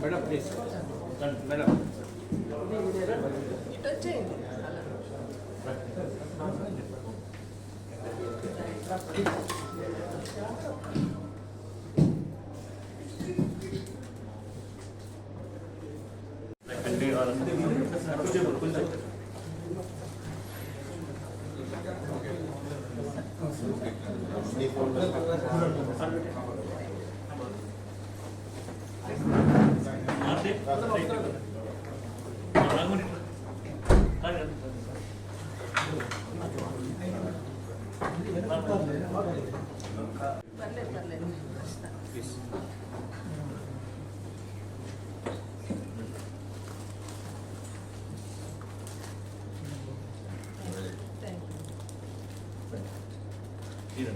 Madam please madam ఇటు వచ్చేయండి. పర్లేదు పర్లేదు వస్తా. ప్లీజ్ థ్యాంక్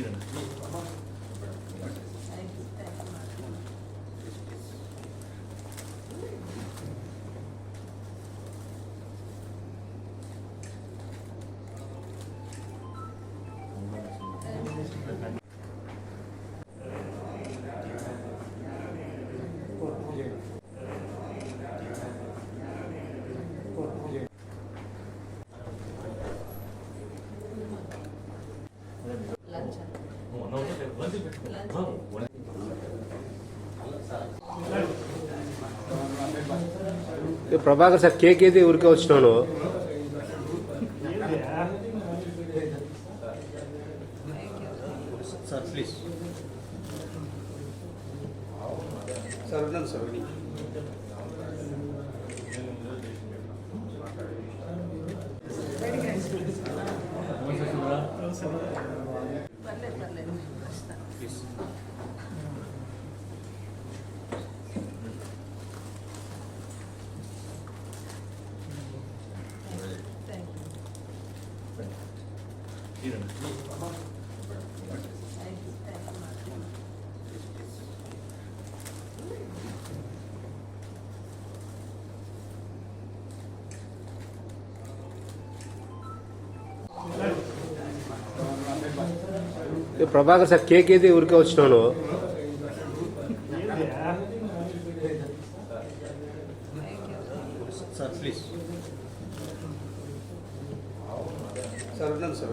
いるんです。ప్రభాకర్ సార్ కేక్ అయితే ఊరికే వచ్చినాను? సార్ ప్లీజ్ సార్ ఉన్నాను సార్ విని పర్లేదు పర్లేదు వస్తా. Please thank you thank you thank you madam. A Prabhakar sir కేక్ అయితే ఊరికే వచ్చినాను. Sir please. సార్ ఉన్నాను సార్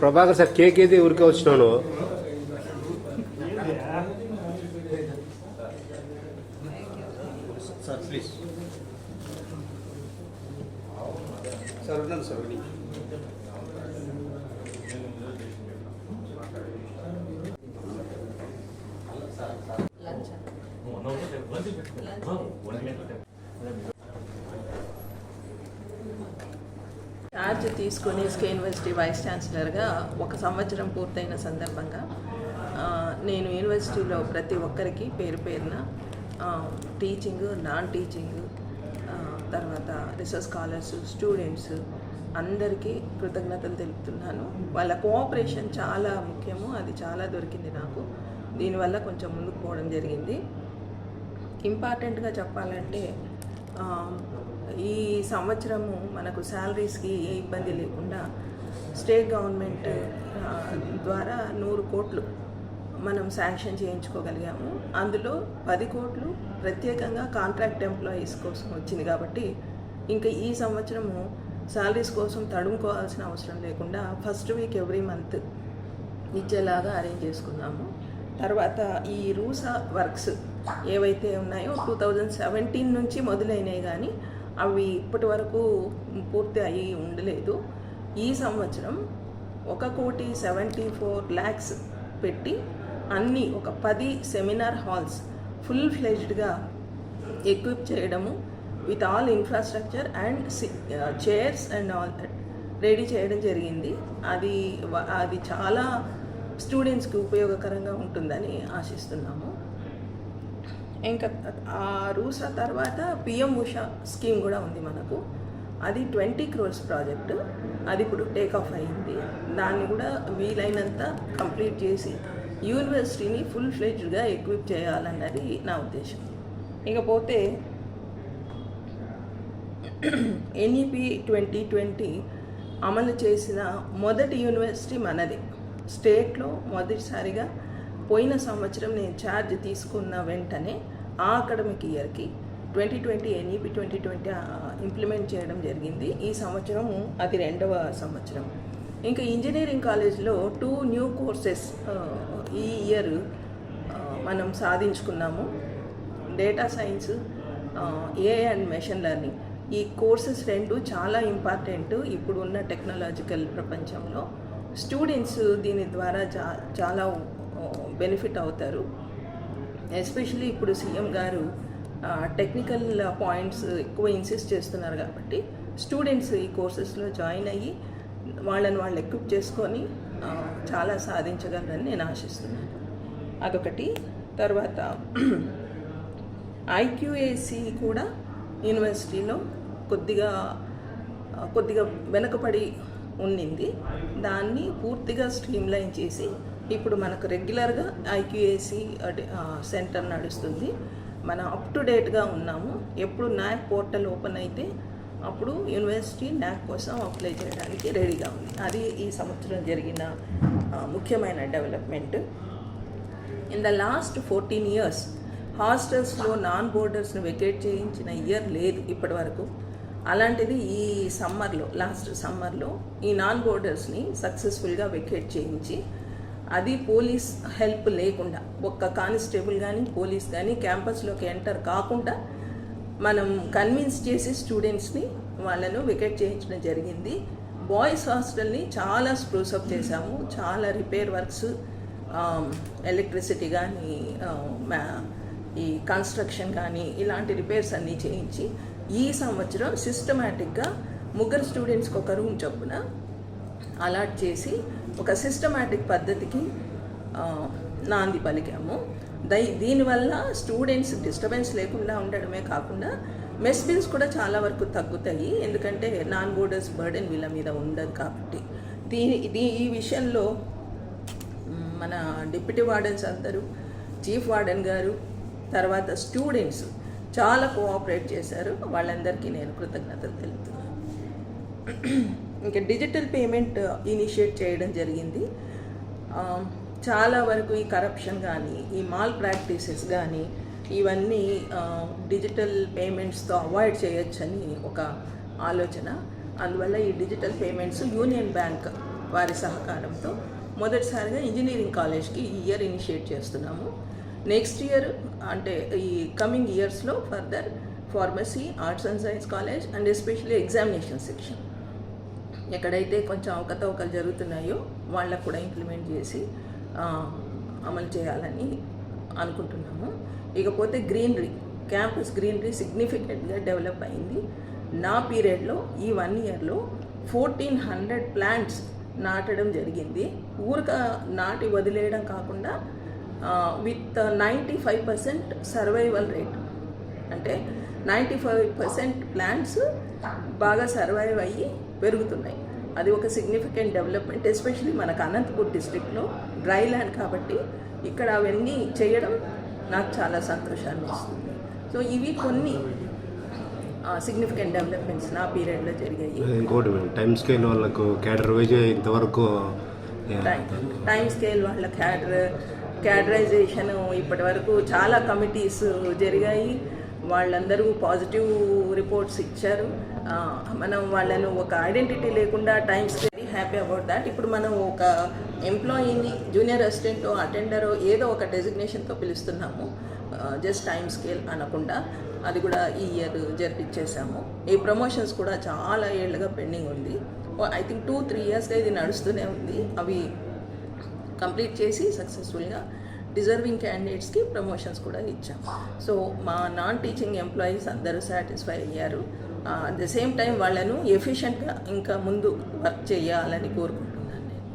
ప్రభాకర్ సార్ కేక్ అయితే ఊరికే వచ్చినాను సార్ ప్లీజ్ సార్ ఉన్నాను సార్ విని లంచ్ ఛార్జ్ తీసుకొని ఎస్కే యూనివర్సిటీ వైస్ ఛాన్సలర్గా ఒక సంవత్సరం పూర్తయిన సందర్భంగా నేను యూనివర్సిటీలో ప్రతి ఒక్కరికి పేరు పేరున టీచింగ్ నాన్ టీచింగ్ తర్వాత రీసెర్చ్ స్కాలర్స్ స్టూడెంట్స్ అందరికీ కృతజ్ఞతలు తెలుపుతున్నాను. వాళ్ళ కోఆపరేషన్ చాలా ముఖ్యము అది చాలా దొరికింది నాకు. దీనివల్ల కొంచెం ముందుకు పోవడం జరిగింది. ఇంపార్టెంట్గా చెప్పాలంటే ఈ సంవత్సరము మనకు శాలరీస్కి ఏ ఇబ్బంది లేకుండా స్టేట్ గవర్నమెంట్ ద్వారా నూరు కోట్లు మనం శాంక్షన్ చేయించుకోగలిగాము. అందులో పది కోట్లు ప్రత్యేకంగా కాంట్రాక్ట్ ఎంప్లాయీస్ కోసం వచ్చింది కాబట్టి ఇంకా ఈ సంవత్సరము శాలరీస్ కోసం తడుముకోవాల్సిన అవసరం లేకుండా ఫస్ట్ వీక్ ఎవ్రీ మంత్ ఇచ్చేలాగా అరేంజ్ చేసుకున్నాము. తర్వాత ఈ రూసా వర్క్స్ ఏవైతే ఉన్నాయో టూ థౌజండ్ సెవెంటీన్ నుంచి మొదలైనవి కానీ అవి ఇప్పటి వరకు పూర్తి అయ్యి ఉండలేదు. ఈ సంవత్సరం ఒక కోటి సెవెంటీ ఫోర్ ల్యాక్స్ పెట్టి అన్ని ఒక పది సెమినార్ హాల్స్ ఫుల్ ఫ్లెజ్డ్గా ఎక్విప్ చేయడము with all infrastructure and chairs and all that ready చేయడం జరిగింది. అది అది చాలా స్టూడెంట్స్కి ఉపయోగకరంగా ఉంటుందని ఆశిస్తున్నాము. ఇంకా ఆ రూసా తర్వాత పిఎం ఉషా స్కీమ్ కూడా ఉంది మనకు. అది ట్వంటీ క్రోర్స్ ప్రాజెక్ట్. అది ఇప్పుడు టేక్ ఆఫ్ అయింది. దాన్ని కూడా వీలైనంత కంప్లీట్ చేసి యూనివర్సిటీని ఫుల్ ఫ్లెడ్జ్డ్గా ఎక్విప్ చేయాలన్నది నా ఉద్దేశం. ఇకపోతే ఎన్ఈపి ట్వంటీ ట్వంటీ అమలు చేసిన మొదటి యూనివర్సిటీ మనది. స్టేట్లో మొదటిసారిగా పోయిన సంవత్సరం నేను ఛార్జ్ తీసుకున్న వెంటనే ఆ అకాడమిక్ ఇయర్కి twenty twenty NEP twenty twenty implement చేయడం జరిగింది. ఈ సంవత్సరం అది రెండవ సంవత్సరం. ఇంకా ఇంజనీరింగ్ కాలేజ్లో టూ న్యూ కోర్సెస్ ఈ ఇయర్ మనం సాధించుకున్నాము. Data science A and machine learning. ఈ కోర్సెస్ రెండు చాలా ఇంపార్టెంట్ ఇప్పుడు ఉన్న టెక్నాలజికల్ ప్రపంచంలో. స్టూడెంట్స్ దీని ద్వారా చా చాలా బెనిఫిట్ అవుతారు. ఎస్పెషల్లీ ఇప్పుడు సీఎం గారు టెక్నికల్ పాయింట్స్ ఎక్కువ ఇన్సిస్ట్ చేస్తున్నారు కాబట్టి స్టూడెంట్స్ ఈ కోర్సెస్లో జాయిన్ అయ్యి వాళ్ళని వాళ్ళు ఎక్విప్ చేసుకొని చాలా సాధించగలరని నేను ఆశిస్తున్నాను. అదొకటి. తర్వాత ఐక్యూఏసి కూడా యూనివర్సిటీలో కొద్దిగా కొద్దిగా వెనకపడి ఉండింది దాన్ని పూర్తిగా స్ట్రీమ్లైన్ చేసి ఇప్పుడు మనకు రెగ్యులర్గా ఐక్యూఏసీ సెంటర్ నడుస్తుంది. మనం అప్ టు డేట్గా ఉన్నాము. ఎప్పుడు న్యాక్ పోర్టల్ ఓపెన్ అయితే అప్పుడు యూనివర్సిటీ న్యాక్ కోసం అప్లై చేయడానికి రెడీగా ఉంది. అది ఈ సంవత్సరం జరిగిన ముఖ్యమైన development. In the last fourteen years హాస్టల్స్లో నాన్ బోర్డర్స్ని వెకేట్ చేయించిన ఇయర్ లేదు ఇప్పటి వరకు. అలాంటిది ఈ సమ్మర్లో లాస్ట్ సమ్మర్లో ఈ నాన్ బోర్డర్స్ని సక్సెస్ఫుల్గా వెకేట్ చేయించి అది పోలీస్ హెల్ప్ లేకుండా ఒక్క కానిస్టేబుల్ కానీ పోలీస్ కానీ క్యాంపస్లోకి ఎంటర్ కాకుండా మనం కన్విన్స్ చేసి స్టూడెంట్స్ని వాళ్ళను వికెట్ చేయించడం జరిగింది. బాయ్స్ హాస్టల్ని చాలా స్ప్రూసప్ చేశాము. చాలా రిపేర్ వర్క్స్ ఎలక్ట్రిసిటీ కానీ ఈ కన్స్ట్రక్షన్ కానీ ఇలాంటి రిపేర్స్ అన్నీ చేయించి ఈ సంవత్సరం సిస్టమేటిక్గా ముగ్గురు స్టూడెంట్స్కి ఒక రూమ్ చొప్పున అలాట్ చేసి ఒక సిస్టమాటిక్ పద్ధతికి నాంది పలికాము. దై దీనివల్ల స్టూడెంట్స్ డిస్టర్బెన్స్ లేకుండా ఉండడమే కాకుండా మెస్ బిల్స్ కూడా చాలా వరకు తగ్గుతాయి. ఎందుకంటే నాన్ బోర్డర్స్ బర్డెన్ వీళ్ళ మీద ఉండదు కాబట్టి. దీని ఇది ఈ విషయంలో మన డిప్యూటీ వార్డెన్స్ అందరూ చీఫ్ వార్డెన్ గారు తర్వాత స్టూడెంట్స్ చాలా కోఆపరేట్ చేశారు. వాళ్ళందరికీ నేను కృతజ్ఞతలు తెలుపుతున్నాను. ఇంకా డిజిటల్ పేమెంట్ ఇనిషియేట్ చేయడం జరిగింది. చాలా వరకు ఈ కరప్షన్ కానీ ఈ మాల్ ప్రాక్టీసెస్ కానీ ఇవన్నీ డిజిటల్ పేమెంట్స్తో అవాయిడ్ చేయొచ్చని ఒక ఆలోచన. అందువల్ల ఈ డిజిటల్ పేమెంట్స్ యూనియన్ బ్యాంక్ వారి సహకారంతో మొదటిసారిగా ఇంజనీరింగ్ కాలేజ్కి ఈ ఇయర్ ఇనిషియేట్ చేస్తున్నాము. నెక్స్ట్ ఇయర్ అంటే ఈ కమింగ్ ఇయర్స్లో further pharmacy arts and science college and especially examination section. ఎక్కడైతే కొంచెం అవకతవకలు జరుగుతున్నాయో వాళ్ళకు కూడా ఇంప్లిమెంట్ చేసి అమలు చేయాలని అనుకుంటున్నాము. ఇకపోతే గ్రీనరీ క్యాంపస్ గ్రీనరీ సిగ్నిఫికెంట్గా డెవలప్ అయింది. నా పీరియడ్లో ఈ వన్ ఇయర్లో ఫోర్టీన్ హండ్రెడ్ ప్లాంట్స్ నాటడం జరిగింది. ఊరక నాటి వదిలేయడం కాకుండా with ninety five percent survival rate అంటే నైంటీ ఫైవ్ పర్సెంట్ ప్లాంట్స్ బాగా సర్వైవ్ అయ్యి పెరుగుతున్నాయి. అది ఒక సిగ్నిఫికెంట్ డెవలప్మెంట్ ఎస్పెషలీ మనకు అనంతపూర్ డిస్ట్రిక్ట్లో డ్రై ల్యాండ్ కాబట్టి ఇక్కడ అవన్నీ చేయడం నాకు చాలా సంతోషాన్ని ఇస్తుంది సో ఇవి కొన్ని సిగ్నిఫికెంట్ డెవలప్మెంట్స్ నా పీరియడ్లో జరిగాయి. ఇంకోటి టైం స్కేల్ వాళ్ళకు క్యాడర్ వైజ్ ఇంతవరకు టైం టైం స్కేల్ వాళ్ళ క్యాడర్ క్యాడరైజేషన్ ఇప్పటి వరకు చాలా కమిటీస్ జరిగాయి. వాళ్ళందరూ పాజిటివ్ రిపోర్ట్స్ ఇచ్చారు. మనం వాళ్ళను ఒక ఐడెంటిటీ లేకుండా times very happy about that. ఇప్పుడు మనం ఒక ఎంప్లాయీని జూనియర్ అసిస్టెంట్ అటెండర్ ఏదో ఒక డెసిగ్నేషన్తో పిలుస్తున్నాము. జస్ట్ టైం స్కేల్ అనకుండా అది కూడా ఈ ఇయర్ జరిపించేసాము ఈ ప్రమోషన్స్ కూడా చాలా ఏళ్ళుగా పెండింగ్ ఉంది. ఐ థింక్ టూ త్రీ ఇయర్స్గా ఇది నడుస్తూనే ఉంది. అవి కంప్లీట్ చేసి సక్సెస్ఫుల్గా డిజర్వింగ్ క్యాండిడేట్స్కి ప్రమోషన్స్ కూడా ఇచ్చాం. సో మా నాన్ టీచింగ్ ఎంప్లాయీస్ అందరూ సాటిస్ఫై అయ్యారు. అట్ ద సేమ్ టైం వాళ్ళను ఎఫిషియెంట్గా ఇంకా ముందు వర్క్ చేయాలని కోరుకుంటున్నాను నేను.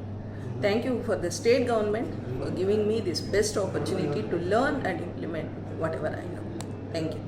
Thank you for the state government for giving me this best opportunity to learn and implement whatever I know thank you